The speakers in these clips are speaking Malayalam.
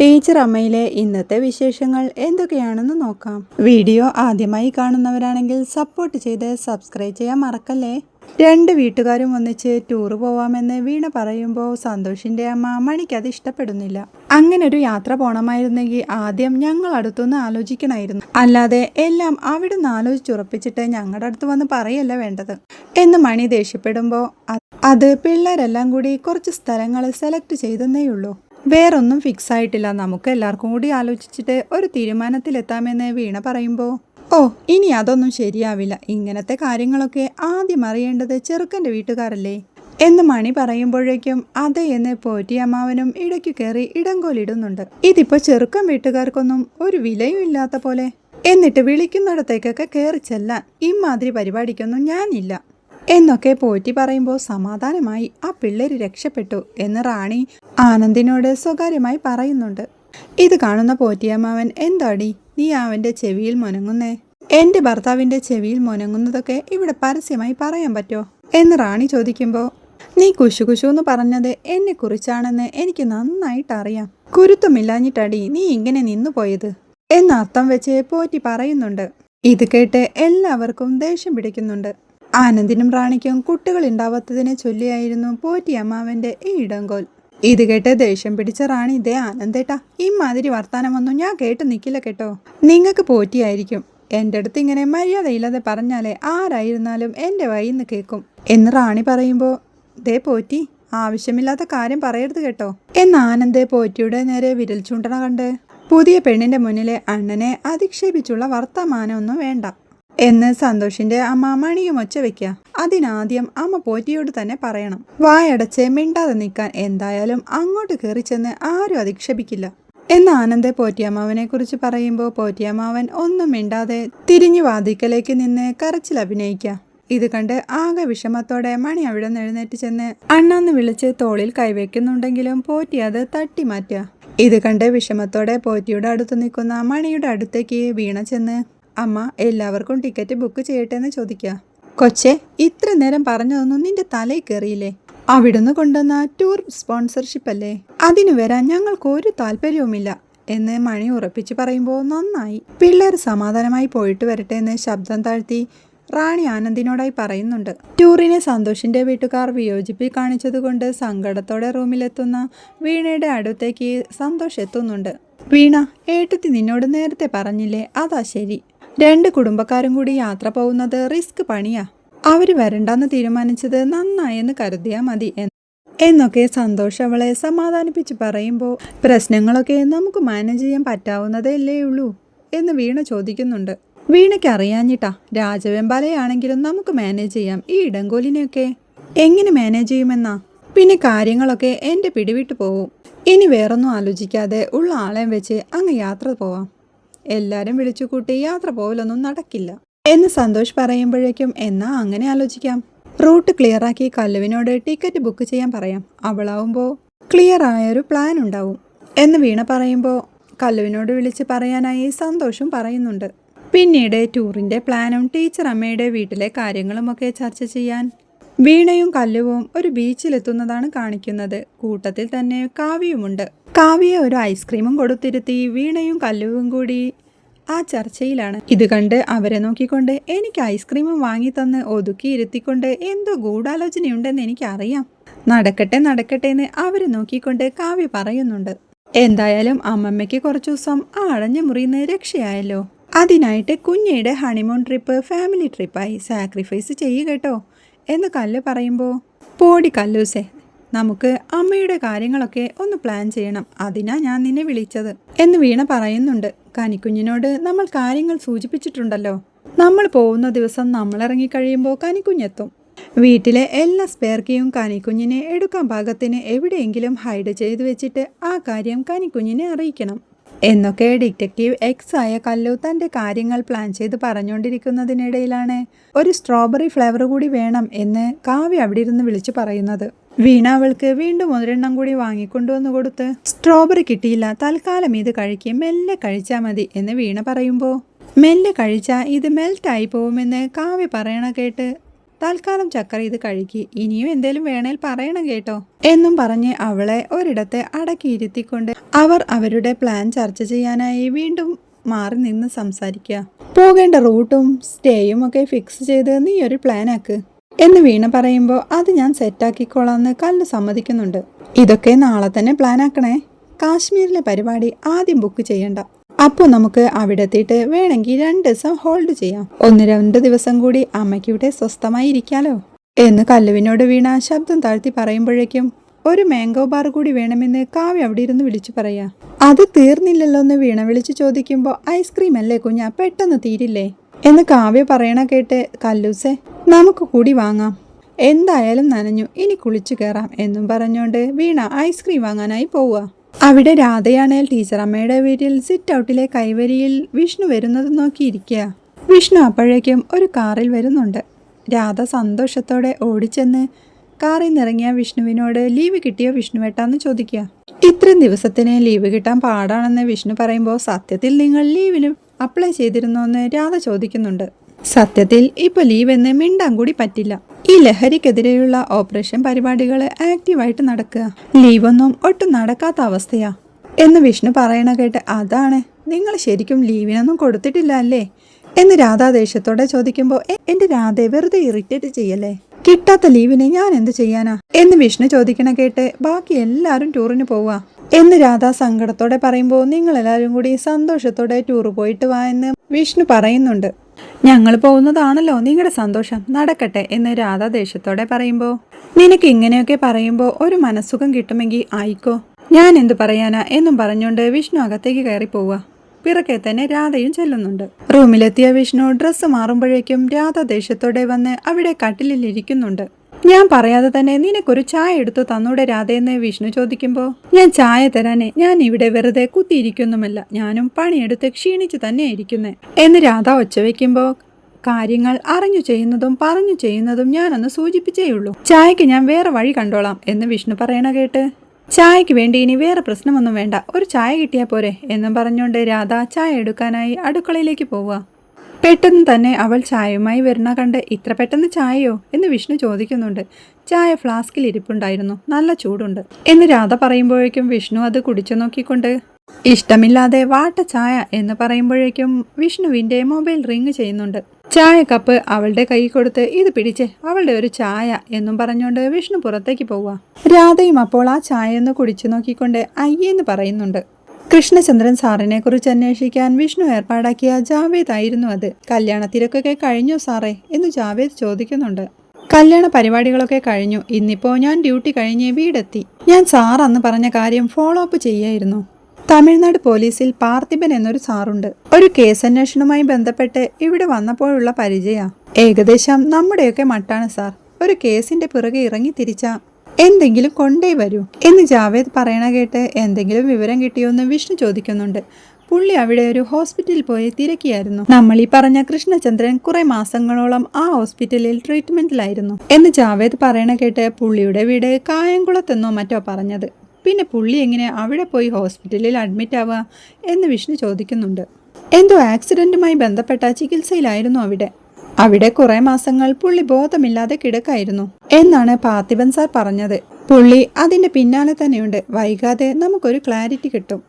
ടീച്ചർ അമ്മയിലെ ഇന്നത്തെ വിശേഷങ്ങൾ എന്തൊക്കെയാണെന്ന് നോക്കാം. വീഡിയോ ആദ്യമായി കാണുന്നവരാണെങ്കിൽ സപ്പോർട്ട് ചെയ്ത് സബ്സ്ക്രൈബ് ചെയ്യാൻ മറക്കല്ലേ? രണ്ട് വീട്ടുകാരും ഒന്നിച്ച് ടൂർ പോവാമെന്ന് വീണ പറയുമ്പോൾ സന്തോഷിന്റെ അമ്മ മണിക്ക് അത് ഇഷ്ടപ്പെടുന്നില്ല. അങ്ങനെ ഒരു യാത്ര പോണമായിരുന്നെങ്കിൽ ആദ്യം ഞങ്ങൾ അടുത്തുനിന്ന് ആലോചിക്കണമായിരുന്നു അല്ലാതെ എല്ലാം അവിടുന്ന് ആലോചിച്ചുറപ്പിച്ചിട്ട് ഞങ്ങളുടെ അടുത്ത് വന്ന് പറയല്ല വേണ്ടത്. എന്ന് മണി ദേഷ്യപ്പെടുമ്പോൾ അത് പിള്ളേരെല്ലാം കൂടി കുറച്ച് സ്ഥലങ്ങൾ സെലക്ട് ചെയ്തെന്നേയുള്ളൂ. വേറൊന്നും ഫിക്സ് ആയിട്ടില്ല. നമുക്ക് എല്ലാവർക്കും കൂടി ആലോചിച്ചിട്ട് ഒരു തീരുമാനത്തിലെത്താമെന്ന് വീണ പറയുമ്പോൾ ഓ ഇനി അതൊന്നും ശരിയാവില്ല. ഇങ്ങനത്തെ കാര്യങ്ങളൊക്കെ ആദ്യം അറിയേണ്ടത് ചെറുക്കന്റെ വീട്ടുകാരല്ലേ? എന്ന് മണി പറയുമ്പോഴേക്കും അതെ എന്ന് പോറ്റി അമ്മാവനും ഇടയ്ക്ക് കയറി ഇടങ്കോലിടുന്നുണ്ട് ഇതിപ്പോ ചെറുക്കൻ വീട്ടുകാർക്കൊന്നും ഒരു വിലയും ഇല്ലാത്ത പോലെ. എന്നിട്ട് വിളിക്കുന്നിടത്തേക്കൊക്കെ കയറി ചെല്ലാൻ ഇമാതിരി പരിപാടിക്കൊന്നും ഞാനില്ല. എന്നൊക്കെ പോറ്റി പറയുമ്പോൾ സമാധാനമായി ആ പിള്ളേര് രക്ഷപ്പെട്ടു എന്ന് റാണി ആനന്ദിനോട് സ്വകാര്യമായി പറയുന്നുണ്ട്. ഇത് കാണുന്ന പോറ്റിയമ്മാവൻ എന്താടി? നീ അവന്റെ ചെവിയിൽ മുനങ്ങുന്നേ? എന്റെ ഭർത്താവിന്റെ ചെവിയിൽ മുനങ്ങുന്നതൊക്കെ ഇവിടെ പരസ്യമായി പറയാൻ പറ്റോ? എന്ന് റാണി ചോദിക്കുമ്പോൾ നീ കുശു കുശു എന്ന് പറഞ്ഞത് എന്നെ കുറിച്ചാണെന്ന് എനിക്ക് നന്നായിട്ട് അറിയാം. കുരുത്തമില്ലാഞ്ഞിട്ടടി നീ ഇങ്ങനെ നിന്നു പോയത്? എന്ന അർത്ഥം വെച്ച് പോറ്റി പറയുന്നുണ്ട്. ഇത് കേട്ട് എല്ലാവർക്കും ദേഷ്യം പിടിക്കുന്നുണ്ട്. ആനന്ദിനും റാണിക്കും കുട്ടികൾ ഉണ്ടാവാത്തതിനെ ചൊല്ലിയായിരുന്നു പോറ്റി അമ്മാവന്റെ ഈ ഇടങ്കോൽ. ഇത് കേട്ട് ദേഷ്യം പിടിച്ച റാണി ഇതേ ആനന്ദേട്ടാ ഇമാതിരി വർത്താനമൊന്നും ഞാൻ കേട്ട് നിൽക്കില്ല കേട്ടോ. നിങ്ങൾക്ക് പോറ്റിയായിരിക്കും എന്റെ അടുത്ത് ഇങ്ങനെ മര്യാദയില്ലാതെ പറഞ്ഞാലേ ആരായിരുന്നാലും എന്റെ നിന്ന് കേൾക്കും എന്ന് റാണി പറയുമ്പോൾ ദേ പോറ്റി ആവശ്യമില്ലാത്ത കാര്യം പറയരുത് കേട്ടോ. എന്ന് ആനന്ദേ പോറ്റിയുടെ നേരെ വിരൽ ചൂണ്ടണ കണ്ട് പുതിയ പെണ്ണിന്റെ മുന്നിലെ അണ്ണനെ അധിക്ഷേപിച്ചുള്ള വർത്തമാനമൊന്നും വേണ്ട. എന്ന് സന്തോഷിന്റെ അമ്മ മണിയും ഒച്ച വെക്കുക അതിനാദ്യം അമ്മ പോറ്റിയോട് തന്നെ പറയണം. വായടച്ച് മിണ്ടാതെ നിൽക്കാൻ എന്തായാലും അങ്ങോട്ട് കയറി ചെന്ന് ആരും അധിക്ഷേപിക്കില്ല. എന്ന് ആനന്ദ പോറ്റിയമ്മാവനെ കുറിച്ച് പറയുമ്പോൾ പോറ്റിയമ്മാവൻ ഒന്നും മിണ്ടാതെ തിരിഞ്ഞു വാതിക്കലേക്ക് നിന്ന് കരച്ചിൽ അഭിനയിക്കുക. ഇത് കണ്ട് ആകെ വിഷമത്തോടെ മണി അവിടെ എഴുന്നേറ്റ് ചെന്ന് അണ്ണാന്ന് വിളിച്ച് തോളിൽ കൈവയ്ക്കുന്നുണ്ടെങ്കിലും പോറ്റി അത് തട്ടി മാറ്റുക. ഇത് കണ്ട് വിഷമത്തോടെ പോറ്റിയുടെ അടുത്ത് നിൽക്കുന്ന മണിയുടെ അടുത്തേക്ക് വീണ ചെന്ന് അമ്മ എല്ലാവർക്കും ടിക്കറ്റ് ബുക്ക് ചെയ്യട്ടെ എന്ന് ചോദിക്കുക കൊച്ചെ ഇത്ര നേരം പറഞ്ഞതൊന്നും നിന്റെ തലയിൽ കയറിയില്ലേ അവിടുന്ന് കൊണ്ടുവന്ന ടൂർ സ്പോൺസർഷിപ്പ് അല്ലേ? അതിനു വരാൻ ഞങ്ങൾക്ക് ഒരു താല്പര്യവുമില്ല എന്ന് മണി ഉറപ്പിച്ച് പറയുമ്പോൾ നന്നായി. പിള്ളേർ സമാധാനമായി പോയിട്ട് വരട്ടെ എന്ന് ശബ്ദം താഴ്ത്തി റാണി ആനന്ദിനോടായി പറയുന്നുണ്ട്. ടൂറിനെ സന്തോഷിന്റെ വീട്ടുകാർ വിയോജിപ്പിൽ കാണിച്ചതുകൊണ്ട് സങ്കടത്തോടെ റൂമിലെത്തുന്ന വീണയുടെ അടുത്തേക്ക് സന്തോഷ് എത്തുന്നുണ്ട്. വീണ ഏട്ടത്തി നിന്നോട് നേരത്തെ പറഞ്ഞില്ലേ? അതാ ശരി രണ്ട് കുടുംബക്കാരും കൂടി യാത്ര പോകുന്നത് റിസ്ക് പണിയാ. അവർ വരണ്ടെന്ന് തീരുമാനിച്ചത് നന്നായെന്ന് കരുതിയാ മതി എന്നൊക്കെ സന്തോഷം അവളെ സമാധാനിപ്പിച്ച് പറയുമ്പോൾ പ്രശ്നങ്ങളൊക്കെ നമുക്ക് മാനേജ് ചെയ്യാൻ പറ്റാവുന്നതല്ലേ ഉള്ളൂ എന്ന് വീണ ചോദിക്കുന്നുണ്ട്. വീണയ്ക്ക് അറിയാഞ്ഞിട്ടാ രാജവെമ്പാലയാണെങ്കിലും നമുക്ക് മാനേജ് ചെയ്യാം ഈ ഇടങ്കോലിനെയൊക്കെ എങ്ങനെ മാനേജ് ചെയ്യുമെന്നാ? പിന്നെ കാര്യങ്ങളൊക്കെ എന്റെ പിടിവിട്ട് പോവും. ഇനി വേറൊന്നും ആലോചിക്കാതെ ഉള്ള ആളെ വെച്ച് അങ്ങ് യാത്ര പോവാം. എല്ലാരും വിളിച്ചു കൂട്ടി യാത്ര പോവലൊന്നും നടക്കില്ല. എന്ന് സന്തോഷ് പറയുമ്പോഴേക്കും എന്നാ അങ്ങനെ ആലോചിക്കാം. റൂട്ട് ക്ലിയർ ആക്കി കല്ലുവിനോട് ടിക്കറ്റ് ബുക്ക് ചെയ്യാൻ പറയാം. അവളാവുമ്പോൾ ക്ലിയർ ആയൊരു പ്ലാൻ ഉണ്ടാവും. എന്ന് വീണ പറയുമ്പോൾ കല്ലുവിനോട് വിളിച്ച് പറയാനായി സന്തോഷം പറയുന്നുണ്ട്. പിന്നീട് ടൂറിന്റെ പ്ലാനും ടീച്ചർ അമ്മയുടെ വീട്ടിലെ കാര്യങ്ങളുമൊക്കെ ചർച്ച ചെയ്യാൻ വീണയും കല്ലുവും ഒരു ബീച്ചിലെത്തുന്നതാണ് കാണിക്കുന്നത്. കൂട്ടത്തിൽ തന്നെ കാവ്യയുമുണ്ട്. കാവ്യ ഒരു ഐസ്ക്രീമും കൊടുത്തിരുത്തി വീണയും കല്ലുവും കൂടി ആ ചർച്ചയിലാണ്. ഇത് കണ്ട് അവരെ നോക്കിക്കൊണ്ട് എനിക്ക് ഐസ്ക്രീമും വാങ്ങി തന്ന് ഒതുക്കി എന്തോ ഗൂഢാലോചനയുണ്ടെന്ന് എനിക്കറിയാം. നടക്കട്ടെ നടക്കട്ടെ എന്ന് അവരെ നോക്കിക്കൊണ്ട് കാവ്യ പറയുന്നുണ്ട്. എന്തായാലും അമ്മമ്മയ്ക്ക് കുറച്ചു ദിവസം ആ അടഞ്ഞ മുറിയുന്ന രക്ഷയായല്ലോ. അതിനായിട്ട് കുഞ്ഞയുടെ ഹണിമൂൺ ട്രിപ്പ് ഫാമിലി ട്രിപ്പായി സാക്രിഫൈസ് ചെയ്യുക കേട്ടോ. എന്ന് കല്ല് പറയുമ്പോൾ പോടി കല്ലൂസേ നമുക്ക് അമ്മയുടെ കാര്യങ്ങളൊക്കെ ഒന്ന് പ്ലാൻ ചെയ്യണം. അതിനാ ഞാൻ നിന്നെ വിളിച്ചത്. എന്ന് വീണ പറയുന്നുണ്ട്. കനിക്കുഞ്ഞിനോട് നമ്മൾ കാര്യങ്ങൾ സൂചിപ്പിച്ചിട്ടുണ്ടല്ലോ. നമ്മൾ പോകുന്ന ദിവസം നമ്മൾ ഇറങ്ങിക്കഴിയുമ്പോൾ കനിക്കുഞ്ഞെത്തും വീട്ടിലെ എല്ലാ സ്പേർക്കിയും കനിക്കുഞ്ഞിനെ എടുക്കാൻ പാകത്തിന് എവിടെയെങ്കിലും ഹൈഡ് ചെയ്തു വെച്ചിട്ട് ആ കാര്യം കനിക്കുഞ്ഞിനെ അറിയിക്കണം. എന്നൊക്കെ ഡിറ്റക്റ്റീവ് എക്സ് ആയ കല്ലു തന്റെ കാര്യങ്ങൾ പ്ലാൻ ചെയ്ത് പറഞ്ഞുകൊണ്ടിരിക്കുന്നതിനിടയിലാണ് ഒരു സ്ട്രോബെറി ഫ്ലേവർ കൂടി വേണം എന്ന് കാവ്യ അവിടെ ഇരുന്ന് വിളിച്ചു പറയുന്നത്. വീണ അവൾക്ക് വീണ്ടും ഒരെണ്ണം കൂടി വാങ്ങിക്കൊണ്ടുവന്ന് കൊടുത്ത് സ്ട്രോബെറി കിട്ടിയില്ല തൽക്കാലം ഇത് കഴിക്കും മെല്ലെ കഴിച്ചാൽ മതി എന്ന് വീണ പറയുമ്പോൾ മെല്ലെ കഴിച്ചാൽ ഇത് മെൽറ്റായി പോകുമെന്ന് കാവ്യ പറയണ കേട്ട് തൽക്കാലം ചക്കര ഇത് കഴിക്കി ഇനിയും എന്തേലും വേണേൽ പറയണം കേട്ടോ. എന്നും പറഞ്ഞ് അവളെ ഒരിടത്തെ അടക്കിയിരുത്തിക്കൊണ്ട് അവർ അവരുടെ പ്ലാൻ ചർച്ച ചെയ്യാനായി വീണ്ടും മാറി നിന്ന് സംസാരിക്കുക പോകേണ്ട റൂട്ടും സ്റ്റേയും ഒക്കെ ഫിക്സ് ചെയ്ത് നീ ഒരു പ്ലാൻ ആക്ക്. എന്ന് വീണ പറയുമ്പോൾ അത് ഞാൻ സെറ്റാക്കിക്കോളാന്ന് കല്ല് സമ്മതിക്കുന്നുണ്ട്. ഇതൊക്കെ നാളെ തന്നെ പ്ലാൻ ആക്കണേ. കാശ്മീരിലെ പരിപാടി ആദ്യം ബുക്ക് ചെയ്യണ്ട. അപ്പോൾ നമുക്ക് അവിടെ എത്തിയിട്ട് വേണമെങ്കിൽ രണ്ട് ദിവസം ഹോൾഡ് ചെയ്യാം. ഒന്ന് രണ്ട് ദിവസം കൂടി അമ്മയ്ക്ക് ഇവിടെ സ്വസ്ഥമായി ഇരിക്കാലോ. എന്ന് കല്ലുവിനോട് വീണ ശബ്ദം താഴ്ത്തി പറയുമ്പോഴേക്കും ഒരു മാംഗോ ബാർ കൂടി വേണമെന്ന് കാവ്യ അവിടെ ഇരുന്ന് വിളിച്ചു പറയാ. അത് തീർന്നില്ലല്ലോ എന്ന് വീണ വിളിച്ചു ചോദിക്കുമ്പോൾ ഐസ്ക്രീം അല്ലേ കുഞ്ഞ പെട്ടെന്ന് തീരില്ലേ? എന്ന് കാവ്യ പറയണ കേട്ട് കല്ലൂസെ നമുക്ക് കൂടി വാങ്ങാം. എന്തായാലും നനഞ്ഞു ഇനി കുളിച്ചു കയറാം എന്നും പറഞ്ഞുകൊണ്ട് വീണ ഐസ്ക്രീം വാങ്ങാനായി പോവുക. അവിടെ രാധയാണേൽ ടീച്ചറമ്മയുടെ വീട്ടിൽ സിറ്റ് ഔട്ടിലെ കൈവരിയിൽ വിഷ്ണു വരുന്നത് നോക്കിയിരിക്കുക. വിഷ്ണു അപ്പോഴേക്കും ഒരു കാറിൽ വരുന്നുണ്ട്. രാധ സന്തോഷത്തോടെ ഓടിച്ചെന്ന് കാറിൽ നിന്നിറങ്ങിയ വിഷ്ണുവിനോട് ലീവ് കിട്ടിയോ വിഷ്ണുവേട്ടാന്ന് ചോദിക്കുക. ഇത്രയും ദിവസത്തിന് ലീവ് കിട്ടാൻ പാടാണെന്ന് വിഷ്ണു പറയുമ്പോൾ സത്യത്തിൽ നിങ്ങൾ ലീവിന് അപ്ലൈ ചെയ്തിരുന്നോ എന്ന് രാധ ചോദിക്കുന്നുണ്ട്. സത്യത്തിൽ ഇപ്പൊ ലീവ് എന്ന് മിണ്ടാൻ കൂടി പറ്റില്ല. ഈ ലഹരിക്കെതിരെയുള്ള ഓപ്പറേഷൻ പരിപാടികൾ ആക്റ്റീവായിട്ട് നടക്കുക. ലീവൊന്നും ഒട്ടും നടക്കാത്ത അവസ്ഥയാ. എന്ന് വിഷ്ണു പറയണ കേട്ട് അതാണ്. നിങ്ങൾ ശരിക്കും ലീവിനൊന്നും കൊടുത്തിട്ടില്ല അല്ലേ? എന്ന് രാധാ ദേഷ്യത്തോടെ ചോദിക്കുമ്പോൾ "എ- എന്റെ രാധയെ വെറുതെ ഇറിറ്റേറ്റ് ചെയ്യല്ലേ? കിട്ടാത്ത ലീവിനെ ഞാൻ എന്ത് ചെയ്യാനാ? എന്ന് വിഷ്ണു ചോദിക്കണ കേട്ട് ബാക്കി എല്ലാവരും ടൂറിന് പോവാ. എന്ന് രാധ സങ്കടത്തോടെ പറയുമ്പോൾ നിങ്ങൾ എല്ലാവരും കൂടി സന്തോഷത്തോടെ ടൂർ പോയിട്ട് വാ എന്ന് വിഷ്ണു പറയുന്നുണ്ട്. ഞങ്ങൾ പോകുന്നതാണല്ലോ. നിങ്ങളുടെ സന്തോഷം നടക്കട്ടെ എന്ന് രാധ ദേഷ്യത്തോടെ പറയുമ്പോൾ നിനക്ക് ഇങ്ങനെയൊക്കെ പറയുമ്പോ ഒരു മനസ്സുഖം കിട്ടുമെങ്കിൽ ആയിക്കോ. ഞാൻ എന്തു പറയാനാ? എന്നും പറഞ്ഞുകൊണ്ട് വിഷ്ണു അകത്തേക്ക് കയറി പോവുക പിറക്കെ തന്നെ രാധയും ചെല്ലുന്നുണ്ട്. റൂമിലെത്തിയ വിഷ്ണു ഡ്രസ്സ് മാറുമ്പോഴേക്കും രാധ ദേഷ്യത്തോടെ വന്ന് അവിടെ കട്ടിലിൽ ഇരിക്കുന്നുണ്ട്. ഞാൻ പറയാതെ തന്നെ നിനക്കൊരു ചായ എടുത്തു തന്നൂടെ രാധയെന്ന് വിഷ്ണു ചോദിക്കുമ്പോൾ ഞാൻ ചായ തരാനെ ഞാൻ ഇവിടെ വെറുതെ കുത്തിയിരിക്കുന്നുമല്ല. ഞാനും പണിയെടുത്ത് ക്ഷീണിച്ചു തന്നെ ഇരിക്കുന്നേ എന്ന് രാധ ഒച്ച വെക്കുമ്പോൾ കാര്യങ്ങൾ അറിഞ്ഞു ചെയ്യുന്നതും പറഞ്ഞു ചെയ്യുന്നതും ഞാനൊന്ന് സൂചിപ്പിച്ചേയുള്ളൂ ചായക്ക് ഞാൻ വേറെ വഴി കണ്ടോളാം എന്ന് വിഷ്ണു പറയണ കേട്ട് ചായക്ക് വേണ്ടി ഇനി വേറെ പ്രശ്നമൊന്നും വേണ്ട. ഒരു ചായ കിട്ടിയാൽ പോരെ എന്നും പറഞ്ഞുകൊണ്ട് രാധ ചായ എടുക്കാനായി അടുക്കളയിലേക്ക് പോവുക. പെട്ടെന്ന് തന്നെ അവൾ ചായയുമായി വരുന്ന കണ്ട് ഇത്ര പെട്ടെന്ന് ചായയോ? എന്ന് വിഷ്ണു ചോദിക്കുന്നുണ്ട്. ചായ ഫ്ലാസ്കിൽ ഇരിപ്പുണ്ടായിരുന്നു. നല്ല ചൂടുണ്ട്. എന്ന് രാധ പറയുമ്പോഴേക്കും വിഷ്ണു അത് കുടിച്ചു നോക്കിക്കൊണ്ട് ഇഷ്ടമില്ലാതെ വാട്ട ചായ എന്ന് പറയുമ്പോഴേക്കും വിഷ്ണുവിന്റെ മൊബൈൽ റിങ് ചെയ്യുന്നുണ്ട്. ചായ കപ്പ് അവളുടെ കൈ കൊടുത്ത് ഇത് പിടിച്ച് അവളുടെ ഒരു ചായ എന്നും പറഞ്ഞുകൊണ്ട് വിഷ്ണു പുറത്തേക്ക് പോവുക. രാധയും അപ്പോൾ ആ ചായ ഒന്ന് കുടിച്ചു നോക്കിക്കൊണ്ട് അയ്യെന്ന് പറയുന്നുണ്ട്. കൃഷ്ണചന്ദ്രൻ സാറിനെ കുറിച്ച് അന്വേഷിക്കാൻ വിഷ്ണു ഏർപ്പാടാക്കിയ ജാവേദ് ആയിരുന്നു അത്. കല്യാണ തിരക്കൊക്കെ കഴിഞ്ഞു സാറേ? എന്ന് ജാവേദ് ചോദിക്കുന്നുണ്ട്. കല്യാണ പരിപാടികളൊക്കെ കഴിഞ്ഞു. ഇന്നിപ്പോ ഞാൻ ഡ്യൂട്ടി കഴിഞ്ഞ് വീടെത്തി. ഞാൻ സാർ അന്ന് പറഞ്ഞ കാര്യം ഫോളോ അപ്പ് ചെയ്യായിരുന്നു. തമിഴ്നാട് പോലീസിൽ പാർത്ഥിബൻ എന്നൊരു സാറുണ്ട്. ഒരു കേസ് അന്വേഷണവുമായി ബന്ധപ്പെട്ട് ഇവിടെ വന്നപ്പോഴുള്ള പരിചയ. ഏകദേശം നമ്മുടെയൊക്കെ മട്ടാണ് സാർ. ഒരു കേസിന്റെ പിറകെ ഇറങ്ങി തിരിച്ച എന്തെങ്കിലും കൊണ്ടേ വരൂ. എന്ന് ജാവേദ് പറയണ കേട്ട് എന്തെങ്കിലും വിവരം കിട്ടിയോ എന്ന് വിഷ്ണു ചോദിക്കുന്നുണ്ട്. പുള്ളി അവിടെ ഒരു ഹോസ്പിറ്റലിൽ പോയി തിരക്കിയായിരുന്നു. നമ്മൾ ഈ പറഞ്ഞ കൃഷ്ണചന്ദ്രൻ കുറെ മാസങ്ങളോളം ആ ഹോസ്പിറ്റലിൽ ട്രീറ്റ്മെന്റിലായിരുന്നു. എന്ന് ജാവേദ് പറയണ കേട്ട് പുള്ളിയുടെ വീട് കായംകുളത്തെന്നോ മറ്റോ പറഞ്ഞത്. പിന്നെ പുള്ളി എങ്ങനെ അവിടെ പോയി ഹോസ്പിറ്റലിൽ അഡ്മിറ്റ് ആവുക എന്ന് വിഷ്ണു ചോദിക്കുന്നുണ്ട്. എന്തോ ആക്സിഡന്റുമായി ബന്ധപ്പെട്ട ചികിത്സയിലായിരുന്നു അവിടെ. അവിടെ കുറെ മാസങ്ങൾ പുള്ളി ബോധമില്ലാതെ കിടക്കായിരുന്നു. എന്നാണ് പാർത്ഥിബൻ സാർ പറഞ്ഞത്. പുള്ളി അതിന്റെ പിന്നാലെ തന്നെയുണ്ട്. വൈകാതെ നമുക്കൊരു ക്ലാരിറ്റി കിട്ടും.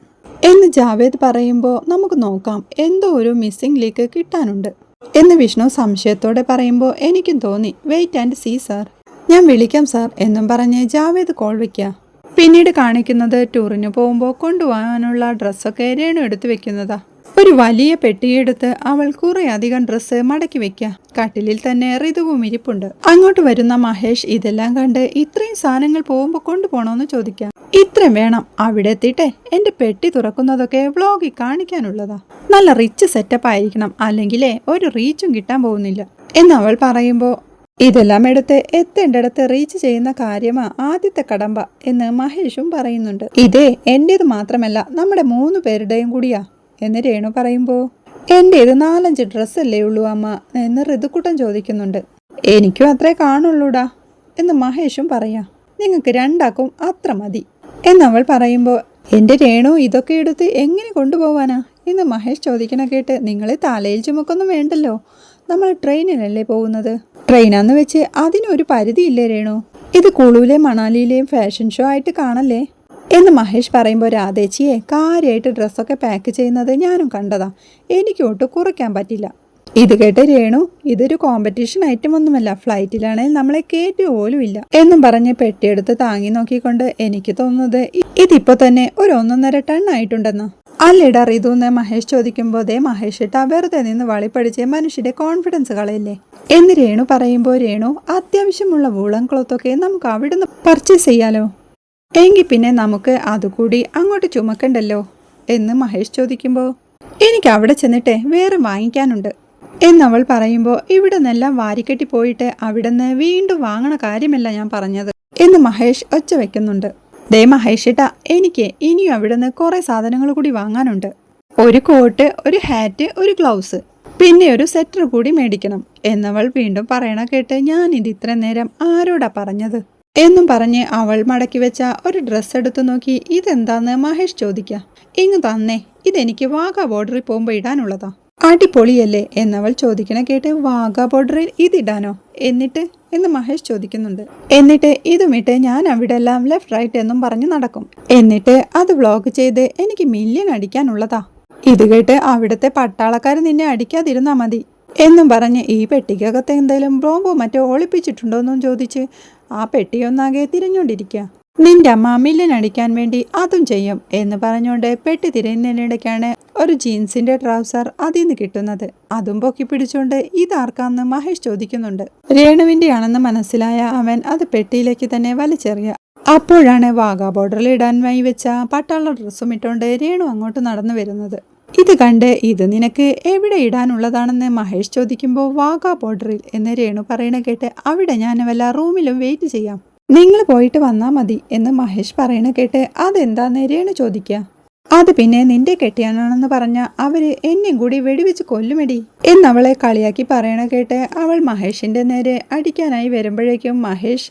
എന്ന് ജാവേദ് പറയുമ്പോൾ നമുക്ക് നോക്കാം. എന്തോ ഒരു മിസ്സിംഗ് ലീക്ക് കിട്ടാനുണ്ട്. എന്ന് വിഷ്ണു സംശയത്തോടെ പറയുമ്പോൾ എനിക്കും തോന്നി. വെയിറ്റ് ആൻഡ് സീ സാർ ഞാൻ വിളിക്കാം സാർ എന്നും പറഞ്ഞ് ജാവേദ് കോൾ വയ്ക്കുക പിന്നീട് കാണിക്കുന്നത് ടൂറിന് പോകുമ്പോൾ കൊണ്ടുപോകാനുള്ള ഡ്രസ്സൊക്കെ രേണു എടുത്തു വെക്കുന്നതാ. ഒരു വലിയ പെട്ടിയെടുത്ത് അവൾ അധികം ഡ്രസ്സ് മടക്കി വെക്കുക കട്ടിലിൽ തന്നെ ഋതുവും ഇരിപ്പുണ്ട്. അങ്ങോട്ട് വരുന്ന മഹേഷ് ഇതെല്ലാം കണ്ട് ഇത്രയും സാധനങ്ങൾ പോകുമ്പോൾ കൊണ്ടുപോകണമെന്ന് ചോദിക്കാം. ഇത്രയും വേണം. അവിടെ എത്തിയിട്ടെ എന്റെ പെട്ടി തുറക്കുന്നതൊക്കെ വ്ളോഗിൽ കാണിക്കാനുള്ളതാ. നല്ല റിച്ച് സെറ്റപ്പ് ആയിരിക്കണം. അല്ലെങ്കിലേ ഒരു റീച്ചും കിട്ടാൻ പോകുന്നില്ല. എന്ന് അവൾ പറയുമ്പോൾ ഇതെല്ലാം എടുത്ത് എത്തേണ്ടടുത്ത് റീച്ച് ചെയ്യുന്ന കാര്യമാ ആദ്യത്തെ കടമ്പ എന്ന് മഹേഷും പറയുന്നുണ്ട്. ഇതേ എന്റേത് മാത്രമല്ല നമ്മുടെ മൂന്ന് പേരുടെയും കൂടിയാ. എന്ന് രേണു പറയുമ്പോൾ ഇത് നാലഞ്ച് ഡ്രസ്സല്ലേ ഉള്ളൂ അമ്മ എന്ന് ഋതുക്കുട്ടൻ ചോദിക്കുന്നുണ്ട്. എനിക്കും അത്രേ കാണുള്ളൂടാ എന്ന് മഹേഷും പറയാ. നിങ്ങൾക്ക് രണ്ടാക്കും അത്ര മതി എന്നവൾ പറയുമ്പോൾ എന്റെ രേണു ഇതൊക്കെ എടുത്ത് എങ്ങനെ കൊണ്ടുപോവാനാ എന്ന് മഹേഷ് ചോദിക്കണ കേട്ട് നിങ്ങളെ തലയിൽ ചുമക്കൊന്നും വേണ്ടല്ലോ. നമ്മൾ ട്രെയിനിലല്ലേ പോകുന്നത്? ട്രെയിനാന്ന് വെച്ച് അതിനൊരു പരിധിയില്ലേ രേണു? ഇത് കുളുവിലെ മണാലിയിലെയും ഫാഷൻ ഷോ ആയിട്ട് കാണല്ലേ? എന്ന് മഹേഷ് പറയുമ്പോൾ രാധേച്ചിയെ കാര്യമായിട്ട് ഡ്രസ്സൊക്കെ പാക്ക് ചെയ്യുന്നത് ഞാനും കണ്ടതാ. എനിക്കൊട്ട് കുറയ്ക്കാൻ പറ്റില്ല. ഇത് കേട്ട് രേണു ഇതൊരു കോമ്പറ്റീഷൻ ഐറ്റം ഒന്നുമല്ല. ഫ്ലൈറ്റിലാണെങ്കിൽ നമ്മളെ കയറ്റി പോലും ഇല്ല. എന്നും പറഞ്ഞ് പെട്ടിയെടുത്ത് താങ്ങി നോക്കിക്കൊണ്ട് എനിക്ക് തോന്നുന്നത് ഇതിപ്പോ തന്നെ ഒരു ഒന്നൊന്നര ടൺ ആയിട്ടുണ്ടെന്ന്. അല്ലിട റിതുന്ന് മഹേഷ് ചോദിക്കുമ്പോൾ ദേ മഹേഷ് ഇട്ടാ വെറുതെ നിന്ന് വളിപ്പടിച്ച് മനുഷ്യന്റെ കോൺഫിഡൻസ് കളയല്ലേ? എന്ന് രേണു പറയുമ്പോൾ രേണു അത്യാവശ്യമുള്ള വൂളൻ ക്ലോത്തൊക്കെ നമുക്ക് അവിടുന്ന് പർച്ചേസ് ചെയ്യാലോ? എങ്കിൽ പിന്നെ നമുക്ക് അതുകൂടി അങ്ങോട്ട് ചുമക്കണ്ടല്ലോ എന്ന് മഹേഷ് ചോദിക്കുമ്പോൾ എനിക്ക് അവിടെ ചെന്നിട്ട് വേറെ വാങ്ങിക്കാനുണ്ട്. എന്നവൾ പറയുമ്പോൾ ഇവിടെ നിന്നെല്ലാം വാരിക്കെട്ടി പോയിട്ട് അവിടെ നിന്ന് വീണ്ടും വാങ്ങണ കാര്യമല്ല ഞാൻ പറഞ്ഞത് എന്ന് മഹേഷ് ഒച്ച വെക്കുന്നുണ്ട്. ദേ മഹേഷ് ഏട്ടാ എനിക്ക് ഇനിയും അവിടെ നിന്ന് കുറേ സാധനങ്ങൾ കൂടി വാങ്ങാനുണ്ട്. ഒരു കോട്ട് ഒരു ഹാറ്റ് ഒരു ഗ്ലൗസ് പിന്നെ ഒരു സെറ്റർ കൂടി മേടിക്കണം എന്നവൾ വീണ്ടും പറയണ കേട്ട് ഞാൻ ഇത് നേരം ആരോടാ പറഞ്ഞത്? എന്നും പറഞ്ഞ് അവൾ മടക്കി വെച്ച ഒരു ഡ്രസ്സ് എടുത്തു നോക്കി. ഇതെന്താന്ന് മഹേഷ് ചോദിക്ക? ഇങ്ങ് തന്നേ. ഇതെനിക്ക് വാഗ ബോർഡറിൽ പോകുമ്പോൾ ഇടാനുള്ളതാ. അടിപൊളിയല്ലേ? എന്നവൾ ചോദിക്കണ കേട്ട് വാഗ ബോർഡറിൽ ഇതിടാനോ? എന്നിട്ട്? എന്ന് മഹേഷ് ചോദിക്കുന്നുണ്ട്. എന്നിട്ട് ഇതുമിട്ട് ഞാൻ അവിടെ എല്ലാം ലെഫ്റ്റ് റൈറ്റ് എന്നും പറഞ്ഞ് നടക്കും. എന്നിട്ട് അത് വ്ളോഗ് ചെയ്ത് എനിക്ക് മില്യൺ അടിക്കാനുള്ളതാ. ഇത് കേട്ട് അവിടുത്തെ പട്ടാളക്കാർ നിന്നെ അടിക്കാതിരുന്നാ മതി. എന്നും പറഞ്ഞ് ഈ പെട്ടിക്കകത്ത് എന്തെങ്കിലും ബോംബോ മറ്റോ ഒളിപ്പിച്ചിട്ടുണ്ടോ എന്നും ചോദിച്ച് ആ പെട്ടിയൊന്നാകെ തിരിഞ്ഞുകൊണ്ടിരിക്കുക. നിന്റെ അമ്മ മില്യൻ അടിക്കാൻ വേണ്ടി അതും ചെയ്യും എന്ന് പറഞ്ഞുകൊണ്ട് പെട്ടി തിരയുന്നതിനിടയ്ക്കാണ് ഒരു ജീൻസിന്റെ ട്രൗസർ അതിൽ നിന്ന് കിട്ടുന്നത്. അതും പൊക്കി പിടിച്ചുകൊണ്ട് ഇതാർക്കാന്ന് മഹേഷ് ചോദിക്കുന്നുണ്ട്. രേണുവിന്റെ ആണെന്ന് മനസ്സിലായ അവൻ അത് പെട്ടിയിലേക്ക് തന്നെ വലിച്ചെറിയ. അപ്പോഴാണ് വാഗാ ബോർഡറിൽ ഇടാനായി വെച്ച പട്ടാള ഡ്രസ്സും ഇട്ടുകൊണ്ട് രേണു അങ്ങോട്ട് നടന്നു വരുന്നത്. ഇത് കണ്ട് ഇത് നിനക്ക് എവിടെ ഇടാനുള്ളതാണെന്ന് മഹേഷ് ചോദിക്കുമ്പോൾ വാഗ ബോർഡറിൽ എന്ന് രേണു പറയണ കേട്ട് അവിടെ ഞാൻ വല്ല റൂമിലും വെയിറ്റ് ചെയ്യാം. നിങ്ങൾ പോയിട്ട് വന്നാൽ മതി എന്ന് മഹേഷ് പറയണ കേട്ട് അതെന്താന്ന് രേണു ചോദിക്കുക അത് പിന്നെ നിന്റെ കെട്ടിയാനാണെന്ന് പറഞ്ഞ അവർ എന്നെയും കൂടി വെടിവെച്ച് കൊല്ലുമെടി എന്നവളെ കളിയാക്കി പറയണ കേട്ട് അവൾ മഹേഷിന്റെ നേരെ അടിക്കാനായി വരുമ്പോഴേക്കും മഹേഷ്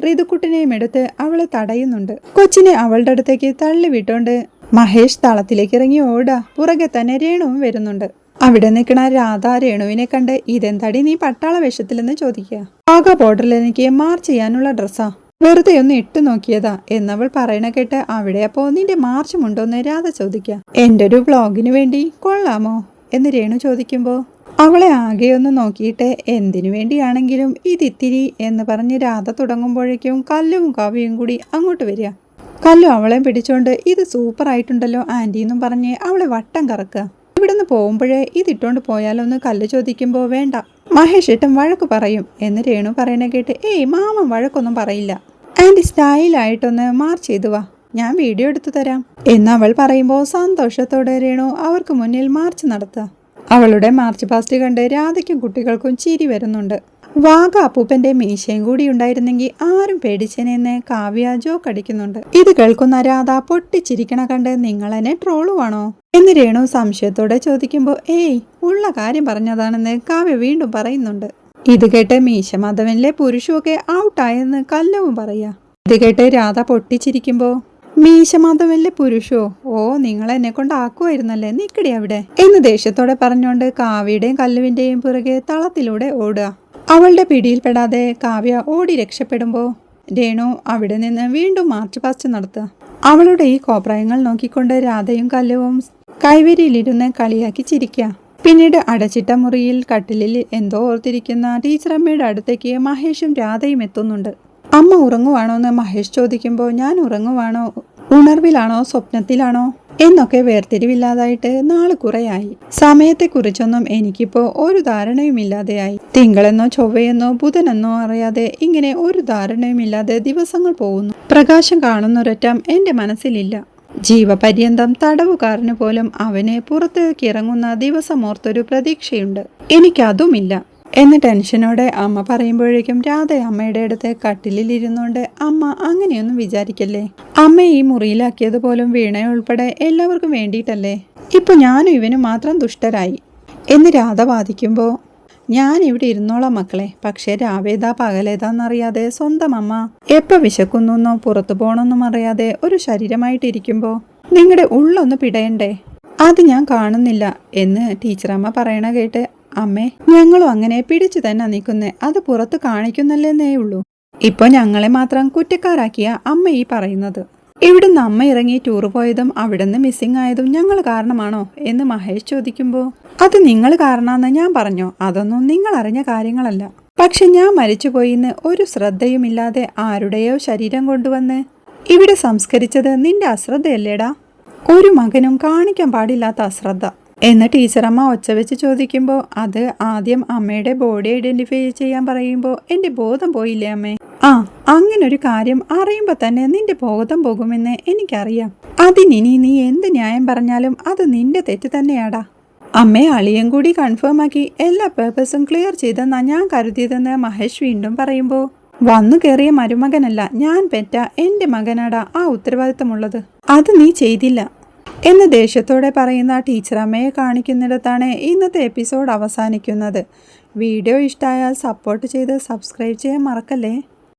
ഋതുക്കുട്ടിനെയും എടുത്ത് അവളെ തടയുന്നുണ്ട്. കൊച്ചിനെ അവളുടെ അടുത്തേക്ക് തള്ളി വിട്ടോണ്ട് മഹേഷ് തളത്തിലേക്ക് ഇറങ്ങി ഓടാ. പുറകെ തന്നെ രേണുവും വരുന്നുണ്ട്. അവിടെ നിൽക്കണ രാധ രേണുവിനെ കണ്ട് ഇതെന്താടി നീ പട്ടാള വേഷത്തിലെന്ന് ചോദിക്കുക? ആകെ ബോർഡറിൽ എനിക്ക് മാർച്ച് ചെയ്യാനുള്ള ഡ്രസ്സാ വെറുതെ ഒന്ന് ഇട്ടു നോക്കിയതാ. എന്നവൾ പറയണ കേട്ട് അവിടെ അപ്പോ നിന്റെ മാർച്ചും ഉണ്ടോന്ന് രാധ ചോദിക്കുക. എന്റെ ഒരു വ്ളോഗിന് വേണ്ടി കൊള്ളാമോ? എന്ന് രേണു ചോദിക്കുമ്പോ അവളെ ആകെ ഒന്ന് നോക്കിയിട്ട് എന്തിനു വേണ്ടിയാണെങ്കിലും ഇതിത്തിരി എന്ന് പറഞ്ഞ് രാധ തുടങ്ങുമ്പോഴേക്കും കല്ലും കവിയും കൂടി അങ്ങോട്ട് വരിക. കല്ലു അവളെ പിടിച്ചോണ്ട് ഇത് സൂപ്പർ ആയിട്ടുണ്ടല്ലോ ആന്റി എന്നും പറഞ്ഞ് അവളെ വട്ടം കറക്കുക. ഇവിടുന്ന് പോകുമ്പോഴേ ഇതിട്ടോണ്ട് പോയാലൊന്ന് കല്ല് ചോദിക്കുമ്പോൾ വേണ്ട മഹേഷ് ഇട്ടും വഴക്ക് പറയും എന്ന് രേണു പറയണ കേട്ട് ഏയ് മാമൻ വഴക്കൊന്നും പറയില്ല. ആന്റി സ്റ്റൈലായിട്ടൊന്ന് മാർച്ച് ചെയ്തു വാ ഞാൻ വീഡിയോ എടുത്തു തരാം. എന്ന് അവൾ പറയുമ്പോൾ സന്തോഷത്തോടെ രേണു അവർക്ക് മുന്നിൽ മാർച്ച് നടത്തുക. അവളുടെ മാർച്ച് പാസ്റ്റ് കണ്ട് രാധയ്ക്കും കുട്ടികൾക്കും ചിരി വരുന്നുണ്ട്. വാഗ അപ്പൂപ്പന്റെ മീശയും കൂടി ഉണ്ടായിരുന്നെങ്കിൽ ആരും പേടിച്ചേനെന്ന് കാവ്യ ജോക്ക് അടിക്കുന്നുണ്ട്. ഇത് കേൾക്കുന്ന രാധ പൊട്ടിച്ചിരിക്കണ കണ്ട് നിങ്ങൾ എന്നെ ട്രോളുവാണോ എന്ന് രേണു സംശയത്തോടെ ചോദിക്കുമ്പോൾ ഏയ് ഉള്ള കാര്യം പറഞ്ഞതാണെന്ന് കാവ്യ വീണ്ടും പറയുന്നുണ്ട്. ഇത് കേട്ട് മീശ മാധവനിലെ പുരുഷമൊക്കെ ഔട്ടായെന്ന് കല്ലവും പറയാ. ഇത് കേട്ട് രാധ പൊട്ടിച്ചിരിക്കുമ്പോ മീശമാധവല്ലേ പുരുഷോ? ഓ നിങ്ങൾ എന്നെ കൊണ്ട് ആക്കുമായിരുന്നല്ലേ നിക്കടി അവിടെ. എന്ന് ദേഷ്യത്തോടെ പറഞ്ഞുകൊണ്ട് കാവ്യയുടെയും കല്ലുവിന്റെയും പുറകെ തളത്തിലൂടെ ഓടുക. അവളുടെ പിടിയിൽപ്പെടാതെ കാവ്യ ഓടി രക്ഷപ്പെടുമ്പോൾ രേണു അവിടെ നിന്ന് വീണ്ടും മാർച്ച് പാസ്റ്റ് നടത്തുക. അവളുടെ ഈ കോപ്രായങ്ങൾ നോക്കിക്കൊണ്ട് രാധയും കല്ലുവും കൈവരിയിലിരുന്ന് കളിയാക്കി ചിരിക്കുക. പിന്നീട് അടച്ചിട്ട മുറിയിൽ കട്ടിലിൽ എന്തോ ഓർത്തിരിക്കുന്ന ടീച്ചറമ്മയുടെ അടുത്തേക്ക് മഹേഷും രാധയും എത്തുന്നുണ്ട്. അമ്മ ഉറങ്ങുവാണോ? എന്ന് മഹേഷ് ചോദിക്കുമ്പോൾ ഞാൻ ഉറങ്ങുവാണോ? ഉണർവിലാണോ? സ്വപ്നത്തിലാണോ? എന്നൊക്കെ വേർതിരിവില്ലാതായിട്ട് നാൾ കുറയായി. സമയത്തെക്കുറിച്ചൊന്നും എനിക്കിപ്പോ ഒരു ധാരണയുമില്ലാതെയായി. തിങ്കളെന്നോ ചൊവ്വയെന്നോ ബുധനെന്നോ അറിയാതെ ഇങ്ങനെ ഒരു ധാരണയുമില്ലാതെ ദിവസങ്ങൾ പോകുന്നു. പ്രകാശം കാണുന്നൊരറ്റം എന്റെ മനസ്സിലില്ല. ജീവപര്യന്തം തടവുകാരന് പോലും അവനെ പുറത്തേക്ക് ഇറങ്ങുന്ന ദിവസമോർത്തൊരു പ്രതീക്ഷയുണ്ട്. എനിക്കതുമില്ല. എന്ന് ടെൻഷനോടെ അമ്മ പറയുമ്പോഴേക്കും രാധ അമ്മയുടെ അടുത്ത് കട്ടിലിൽ ഇരുന്നുകൊണ്ട് അമ്മ അങ്ങനെയൊന്നും വിചാരിക്കല്ലേ? അമ്മ ഈ മുറിയിലാക്കിയത് പോലും വീണ ഉൾപ്പെടെ എല്ലാവർക്കും വേണ്ടിയിട്ടല്ലേ? ഇപ്പൊ ഞാനും ഇവനും മാത്രം ദുഷ്ടരായി. എന്ന് രാധ വാദിക്കുമ്പോൾ ഞാൻ ഇവിടെ ഇരുന്നോളാം മക്കളെ പക്ഷേ രാവേതാ പകലേതാന്നറിയാതെ സ്വന്തം അമ്മ എപ്പോൾ വിശക്കുന്നെന്നോ പുറത്തു പോകണമെന്നും അറിയാതെ ഒരു ശരീരമായിട്ടിരിക്കുമ്പോൾ നിങ്ങളുടെ ഉള്ളൊന്ന് പിടയണ്ടേ? അത് ഞാൻ കാണുന്നില്ല എന്ന് ടീച്ചറമ്മ പറയണ കേട്ട് അമ്മേ ഞങ്ങളും അങ്ങനെ പിടിച്ചു തന്നെ നിൽക്കുന്നേ. അത് പുറത്ത് കാണിക്കുന്നല്ലേന്നേ ഉള്ളൂ. ഇപ്പൊ ഞങ്ങളെ മാത്രം കുറ്റക്കാരാക്കിയ അമ്മ ഈ പറയുന്നത്. ഇവിടുന്ന് അമ്മ ഇറങ്ങി ടൂർ പോയതും അവിടുന്ന് മിസ്സിംഗ് ആയതും ഞങ്ങൾ കാരണമാണോ എന്ന് മഹേഷ് ചോദിക്കുമ്പോൾ അത് നിങ്ങൾ കാരണമെന്ന് ഞാൻ പറഞ്ഞോ? അതൊന്നും നിങ്ങൾ അറിഞ്ഞ കാര്യങ്ങളല്ല. പക്ഷെ ഞാൻ മരിച്ചുപോയിന്ന് ഒരു ശ്രദ്ധയുമില്ലാതെ ആരുടെയോ ശരീരം കൊണ്ടുവന്ന് ഇവിടെ സംസ്കരിച്ചത് നിന്റെ അശ്രദ്ധയല്ലേടാ? ഒരു മകനും കാണിക്കാൻ പാടില്ലാത്ത അശ്രദ്ധ. എന്ന് ടീച്ചറമ്മ ഒച്ച വെച്ച് ചോദിക്കുമ്പോൾ അത് ആദ്യം അമ്മയുടെ ബോഡി ഐഡന്റിഫൈ ചെയ്യാൻ പറയുമ്പോൾ എന്റെ ബോധം പോയില്ലേ അമ്മേ? ആ അങ്ങനൊരു കാര്യം അറിയുമ്പോൾ തന്നെ നിന്റെ ബോധം പോകുമെന്ന് എനിക്കറിയാം. അതിനിനി നീ എന്ത് ന്യായം പറഞ്ഞാലും അത് നിന്റെ തെറ്റ് തന്നെയാടാ. അമ്മേ അളിയും കൂടി കൺഫേം ആക്കി എല്ലാ പേപ്പേഴ്സും ക്ലിയർ ചെയ്തെന്നാ ഞാൻ കരുതിയതെന്ന് മഹേഷ് വീണ്ടും പറയുമ്പോൾ വന്നു കയറിയ മരുമകനല്ല ഞാൻ പെറ്റ എന്റെ മകനാടാ ആ ഉത്തരവാദിത്തമുള്ളത്. അത് നീ ചെയ്തില്ല. എന്ന് ദേഷ്യത്തോടെ പറയുന്ന ടീച്ചർ അമ്മയെ കാണിക്കുന്നിടത്താണ് ഇന്നത്തെ എപ്പിസോഡ് അവസാനിക്കുന്നത്. വീഡിയോ ഇഷ്ടമായാൽ സപ്പോർട്ട് ചെയ്ത് സബ്സ്ക്രൈബ് ചെയ്യാൻ മറക്കല്ലേ?